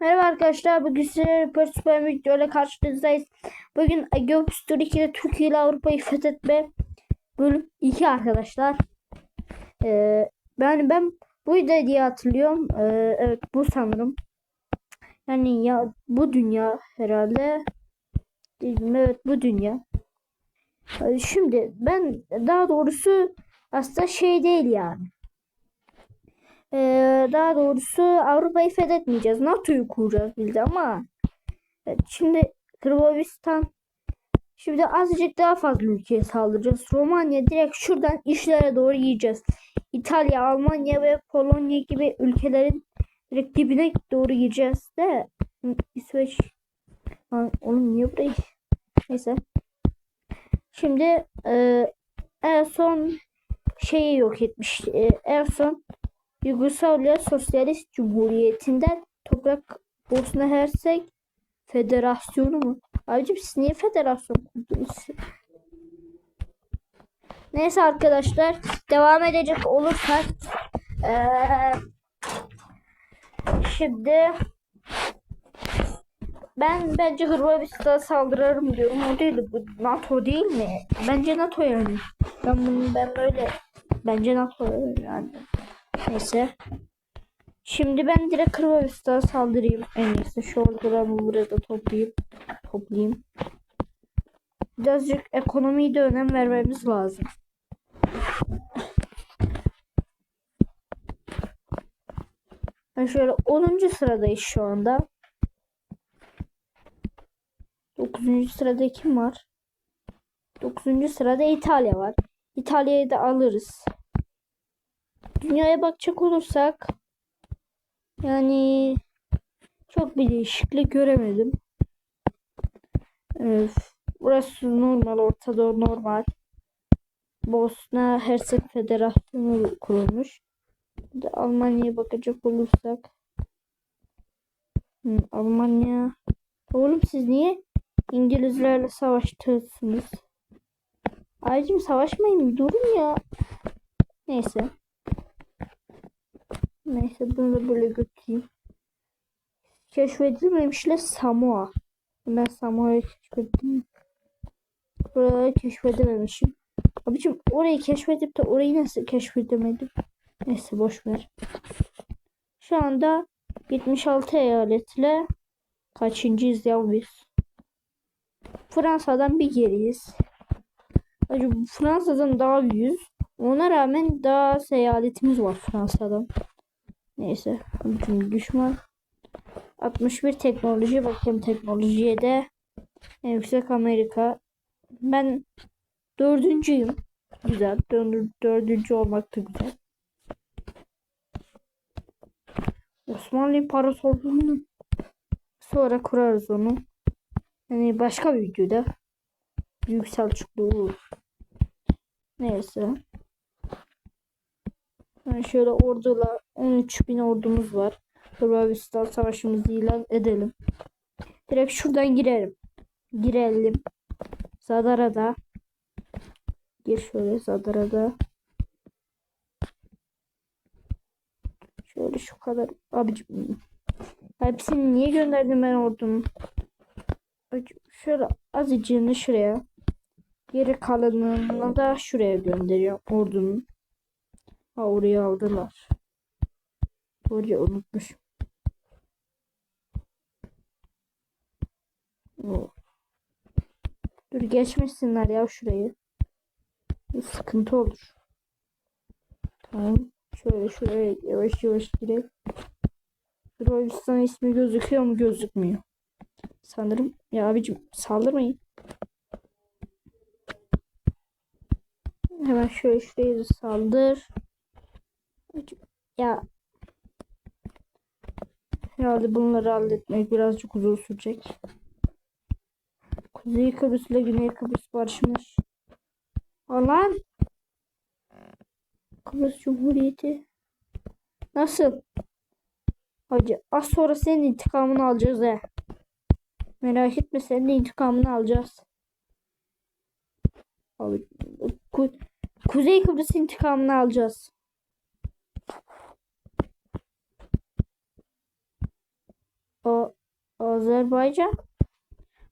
Merhaba arkadaşlar. Bugün size bir süper bir videoyla karşınızdayız. Bugün Geopüstür 2'de Türkiye ile Avrupa'yı fethetme bölüm 2 arkadaşlar. Ee, ben ben bu video diye hatırlıyorum. Ee, evet bu sanırım. Yani ya bu dünya herhalde. Evet bu dünya. Ee, Şimdi ben daha doğrusu aslında şey değil yani. Ee, daha doğrusu Avrupa'yı fethetmeyeceğiz. NATO'yu kuracağız bildi ama evet, şimdi Hırvatistan şimdi azıcık daha fazla ülkeye saldıracağız. Romanya direkt şuradan işlere doğru yiyeceğiz. İtalya, Almanya ve Polonya gibi ülkelerin direkt dibine doğru yiyeceğiz de İsveç Lan oğlum niye burayı neyse şimdi e, en son şeyi yok etmiş. E, en son Yugoslavya Sosyalist Cumhuriyeti'nden toprak Bosna Hersek Federasyonu mu? Abicim siz niye federasyon kurdunuz? Neyse arkadaşlar devam edecek olursak eee, şimdi ben bence Hırvatistan'a saldırırım diyorum. O değil bu NATO değil mi? Bence NATO yani. Ben bunu ben böyle bence NATO yani. Neyse. Şimdi ben direkt Kırgızistan'a saldırayım. En iyisi şu ordularımı burada toplayayım. Toplayayım. Birazcık ekonomiye de önem vermemiz lazım. Ben şöyle 10. sıradayız şu anda. 9. sırada kim var? 9. sırada İtalya var. İtalya'yı da alırız. Dünyaya bakacak olursak yani çok bir değişiklik göremedim. Burası normal, Orta Doğu normal. Bosna Hersek Federasyonu kurulmuş. Bir de Almanya'ya bakacak olursak Almanya Oğlum siz niye İngilizlerle savaştınız? Ayrıca savaşmayın durun ya. Neyse. Neyse bunu da böyle götüreyim. Keşfedilmemişle Samoa. Ben Samoa'yı keşfettim. Buraları keşfedememişim. Abicim orayı keşfedip de orayı nasıl keşfedemedim? Neyse boş ver. Şu anda 76 eyaletle kaçıncıyız ya biz? Fransa'dan bir geriyiz. Acaba Fransa'dan daha büyüğüz. Ona rağmen daha az eyaletimiz var Fransa'dan. Neyse. Bütün düşman. 61 teknoloji. Bakayım teknolojiye de. En yüksek Amerika. Ben dördüncüyüm. Güzel. Dördü- Dördüncü olmak da güzel. Osmanlı İmparatorluğu'nu sonra kurarız onu. Yani başka bir videoda. Büyük Selçuklu olur. Neyse. Yani şöyle orduyla 13 bin ordumuz var. Hırvatistan savaşımızı ilan edelim. Direkt şuradan girelim. Girelim. Zadara'da. Gir şöyle Zadara'da. Şöyle şu kadar. Abicim. Hepsini niye gönderdim ben ordumu? Şöyle azıcığını şuraya. Geri kalanını da şuraya gönderiyorum ordunun. Ha oraya aldılar. Orayı unutmuşum. Oh. Dur geçmesinler ya şurayı. Bir sıkıntı olur. Tamam. Şöyle şuraya yavaş yavaş girelim. Hırvatistan ismi gözüküyor mu gözükmüyor. Sanırım ya abicim saldırmayın. Hemen şöyle şuraya saldır. Ya herhalde bunları halletmek birazcık uzun sürecek. Kuzey Kıbrıs ile Güney Kıbrıs barışmış. Alan Kıbrıs Cumhuriyeti nasıl? Hacı az sonra senin intikamını alacağız he. Merak etme senin intikamını alacağız. Abi, Ku- Kuzey Kıbrıs intikamını alacağız. Azerbaycan.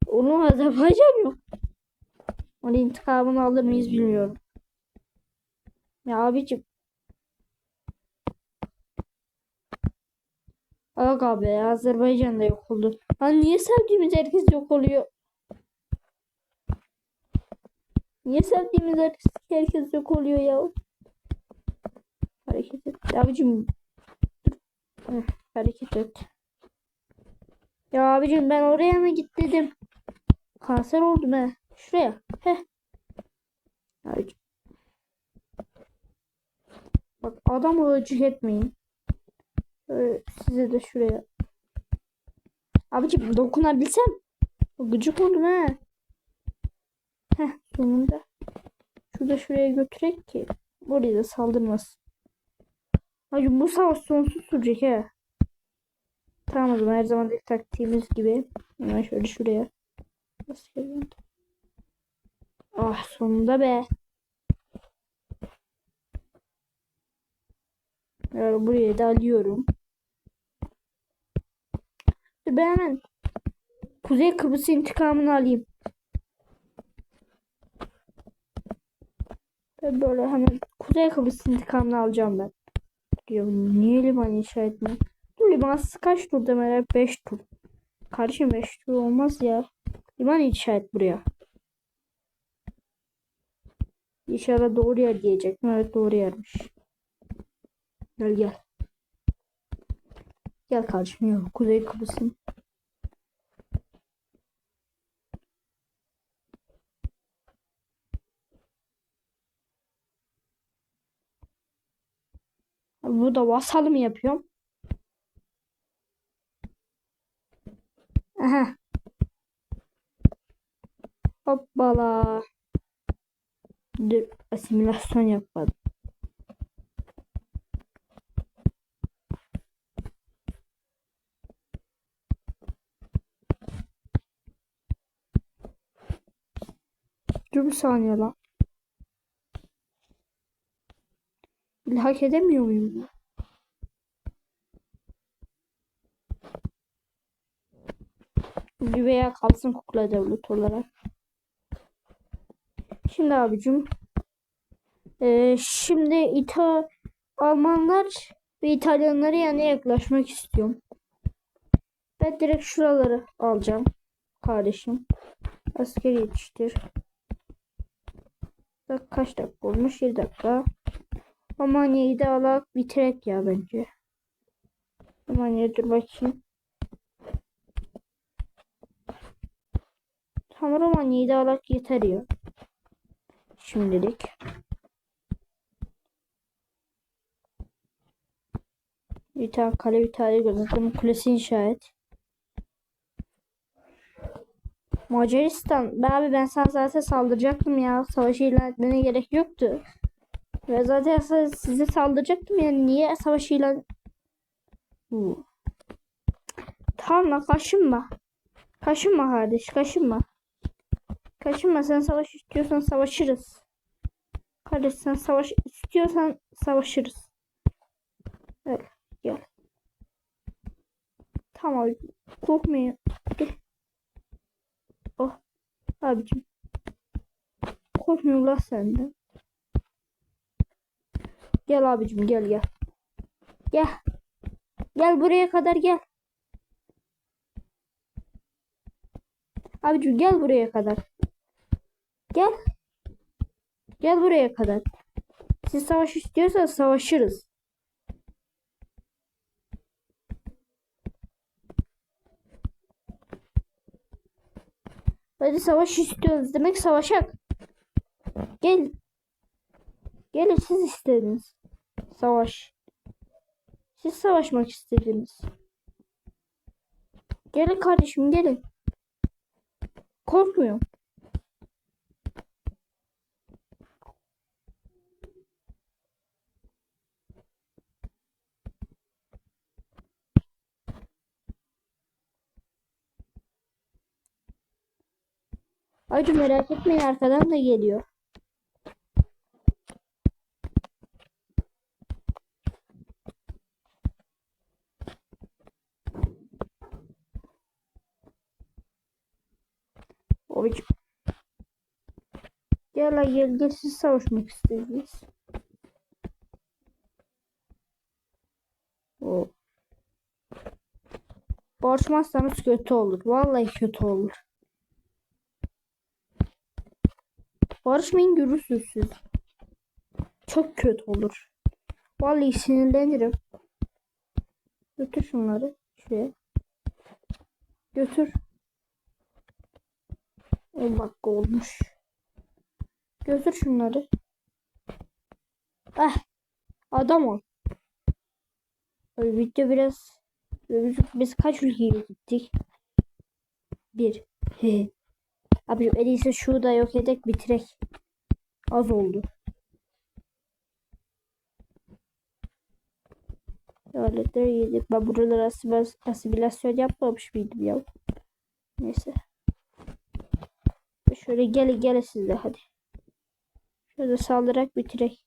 Onun Azerbaycan yok. Onun intikamını alır mıyız bilmiyorum. Ya abicim. Aga be Azerbaycan'da yok oldu. Lan niye sevdiğimiz herkes yok oluyor? Niye sevdiğimiz herkes, herkes yok oluyor ya? Hareket et. Abicim. Hareket et. Ya abicim ben oraya mı git dedim. Kanser oldum he. Şuraya. Heh. Abicim. Bak adam ölecek etmeyin. Şöyle size de şuraya. Abicim dokunabilsem. Gıcık oldum he. Heh sonunda. Şurada şuraya götürek ki. Buraya da saldırmasın. Hacı bu savaş sonsuz sürecek he. Tamam o her zaman taktiğimiz gibi. Hemen şöyle şuraya. Ah sonunda be. Yani buraya da alıyorum. Dur ben hemen Kuzey Kıbrıs intikamını alayım. Ben böyle hemen Kuzey Kıbrıs intikamını alacağım ben. Diyorum niye liman inşa etmiyor? Dur liman kaç tur demeler? 5 tur. Kardeşim 5 tur olmaz ya. Liman inşa buraya. İnşallah doğru yer diyecektim. Evet doğru yermiş. Gel gel. Gel kardeşim yok. Kuzey Kıbrıs'ın. Burada vasal mı yapıyorum? Aha. Hoppala. Dur asimilasyon yapmadım. Dur bir saniye lan. Hak edemiyor muyum? Veya kalsın kukla devlet olarak. Şimdi abicim. Ee, şimdi İta Almanlar ve İtalyanlara yani yaklaşmak istiyorum. Ben direkt şuraları alacağım. Kardeşim. Askeri yetiştir. Bak kaç dakika olmuş? 7 dakika. Almanya'yı da alak bitirek ya bence. Almanya dur bakayım. Tam Romanya'yı da alak yeter ya. Şimdilik. Bir tane kale bir tane gözetim kulesi inşa et. Macaristan. Ben abi ben sana zaten saldıracaktım ya. Savaşı ilan etmene gerek yoktu. Ve zaten size saldıracaktım yani niye savaşı ilan... Tamam lan kaşınma. Kaşınma kardeş kaşınma. Kaşınma sen savaş istiyorsan savaşırız. Kardeş sen savaş istiyorsan savaşırız. Evet gel. Tamam korkmayın. Gel. Oh abicim. Korkmuyorlar senden. Gel abicim gel gel. Gel. Gel buraya kadar gel. Abicim gel buraya kadar. Gel. Gel buraya kadar. Siz savaş istiyorsanız savaşırız. Hadi savaş istiyoruz demek savaşak. Gel. Gelin siz istediniz. Savaş. Siz savaşmak istediniz. Gelin kardeşim gelin. Korkmuyorum. Acı merak etmeyin arkadan da geliyor. Babacım. Gel gel gel siz savaşmak. O. Barışmazsanız kötü olur. Vallahi kötü olur. Barışmayın görürsünüz siz. Çok kötü olur. Vallahi sinirlenirim. Götür şunları. Şuraya. Götür. 10 dakika olmuş. Götür şunları. Ah. Adam ol. Video biraz biz, kaç ülkeye gittik? Bir. Abi en iyisi şu da yok edek bitirek. Az oldu. Aletleri yedik. Ben buralara asimil- asimilasyon yapmamış mıydım ya? Neyse. Şöyle gele gele siz de hadi. Şöyle saldırarak bitirek.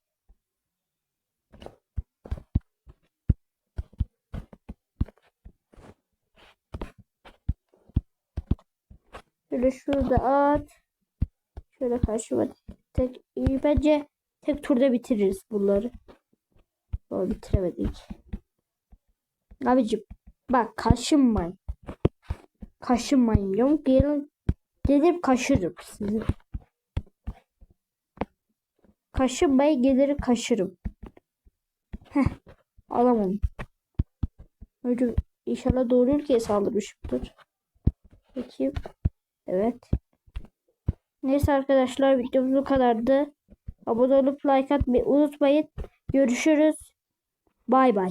Şöyle şurada at. Şöyle karşıma tek iyi, bence tek turda bitiririz bunları. Ama bitiremedik. Abicim bak kaşınmayın. Kaşınmayın diyorum. Gelin gelir kaşırım sizi. Kaşınmayın gelir kaşırım. Heh alamam. Önce inşallah doğru ülkeye saldırmışımdır. Peki. Evet. Neyse arkadaşlar videomuz bu kadardı. Abone olup like atmayı unutmayın. Görüşürüz. Bay bay.